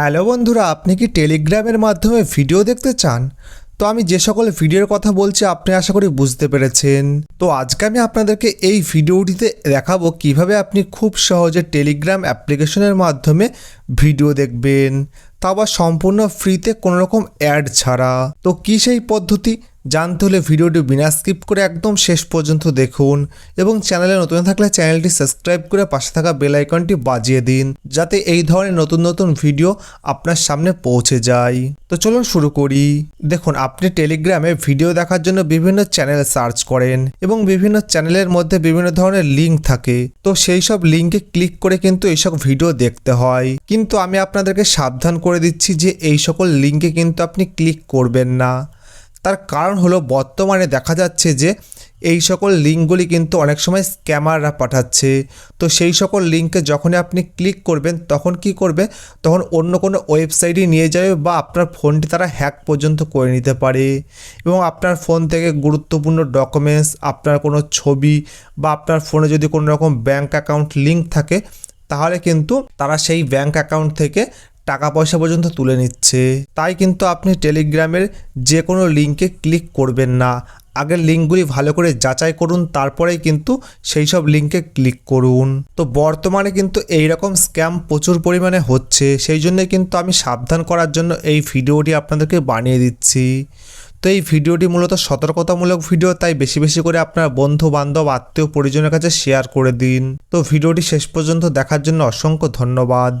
Hello বন্ধুরা, আপনি কি টেলিগ্রামের মাধ্যমে ভিডিও দেখতে চান? তো আমি যে সকল ভিডিওর কথা বলছি, আপনি আশা করি বুঝতে পেরেছেন। তো আজকে আমি আপনাদেরকে এই ভিডিওটিতে দেখাবো কীভাবে আপনি খুব সহজে টেলিগ্রাম অ্যাপ্লিকেশনের মাধ্যমে ভিডিও দেখবেন। তা আবার সম্পূর্ণ ফ্রিতে কোনো রকম অ্যাড ছাড়া। তো কী সেই পদ্ধতি? জানতে হলে ভিডিওটি বিনা স্কিপ করে একদম শেষ পর্যন্ত দেখুন এবং চ্যানেলে নতুন থাকলে চ্যানেলটি সাবস্ক্রাইব করে পাশে থাকা বেল আইকনটি বাজিয়ে দিন যাতে এই ধরনের নতুন নতুন ভিডিও আপনার সামনে পৌঁছে যায়। তো চলুন শুরু করি। দেখুন, আপনি টেলিগ্রামে ভিডিও দেখার জন্য বিভিন্ন চ্যানেল সার্চ করেন এবং বিভিন্ন চ্যানেলের মধ্যে বিভিন্ন ধরনের লিঙ্ক থাকে। তো সেই সব লিঙ্কে ক্লিক করে কিন্তু এইসব ভিডিও দেখতে হয়। কিন্তু আমি আপনাদেরকে সাবধান করে দিচ্ছি যে এই সকল লিঙ্কে কিন্তু আপনি ক্লিক করবেন না। তার কারণ হলো বর্তমানে দেখা যাচ্ছে যে এই সকল লিঙ্কগুলি কিন্তু অনেক সময় স্ক্যামাররা পাঠাচ্ছে। তো সেই সকল লিঙ্কে যখনই আপনি ক্লিক করবেন তখন কি করবে? তখন অন্য কোনো ওয়েবসাইটে নিয়ে যাবে বা আপনার ফোনটি তারা হ্যাক পর্যন্ত করে নিতে পারে। এবং আপনার ফোন থেকে গুরুত্বপূর্ণ ডকুমেন্টস, আপনার কোনো ছবি বা আপনার ফোনে যদি কোনো রকম ব্যাঙ্ক অ্যাকাউন্ট লিঙ্ক থাকে, তাহলে কিন্তু তারা সেই ব্যাঙ্ক অ্যাকাউন্ট থেকে টাকা পয়সা পর্যন্ত তুলে নিচ্ছে। তাই কিন্তু আপনি টেলিগ্রামের যে কোনো লিঙ্কে ক্লিক করবেন না। আগের লিঙ্কগুলি ভালো করে যাচাই করুন, তারপরেই কিন্তু সেই সব লিঙ্কে ক্লিক করুন। তো বর্তমানে কিন্তু এই রকম স্ক্যাম প্রচুর পরিমাণে হচ্ছে, সেই জন্য কিন্তু আমি সাবধান করার জন্য এই ভিডিওটি আপনাদেরকে বানিয়ে দিচ্ছি। তো এই ভিডিওটি মূলত সতর্কতামূলক ভিডিও, তাই বেশি বেশি করে আপনার বন্ধু বান্ধব আত্মীয়, পরিজনের কাছে শেয়ার করে দিন। তো ভিডিওটি শেষ পর্যন্ত দেখার জন্য অসংখ্য ধন্যবাদ।